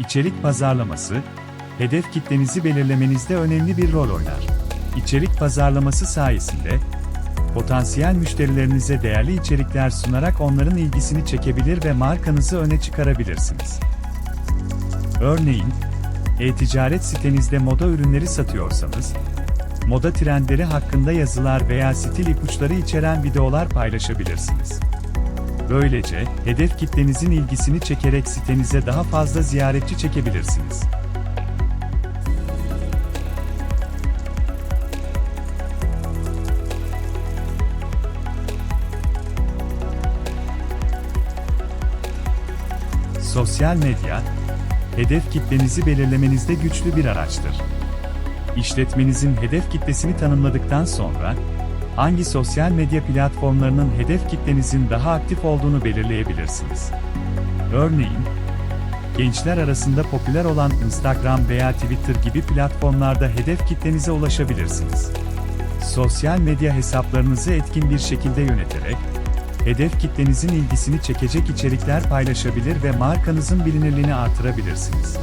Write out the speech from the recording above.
İçerik pazarlaması, hedef kitlenizi belirlemenizde önemli bir rol oynar. İçerik pazarlaması sayesinde, potansiyel müşterilerinize değerli içerikler sunarak onların ilgisini çekebilir ve markanızı öne çıkarabilirsiniz. Örneğin, e-ticaret sitenizde moda ürünleri satıyorsanız, moda trendleri hakkında yazılar veya stil ipuçları içeren videolar paylaşabilirsiniz. Böylece, hedef kitlenizin ilgisini çekerek sitenize daha fazla ziyaretçi çekebilirsiniz. Sosyal medya, hedef kitlenizi belirlemenizde güçlü bir araçtır. İşletmenizin hedef kitlesini tanımladıktan sonra, hangi sosyal medya platformlarının hedef kitlenizin daha aktif olduğunu belirleyebilirsiniz. Örneğin, gençler arasında popüler olan Instagram veya Twitter gibi platformlarda hedef kitlenize ulaşabilirsiniz. Sosyal medya hesaplarınızı etkin bir şekilde yöneterek, hedef kitlenizin ilgisini çekecek içerikler paylaşabilir ve markanızın bilinirliğini artırabilirsiniz.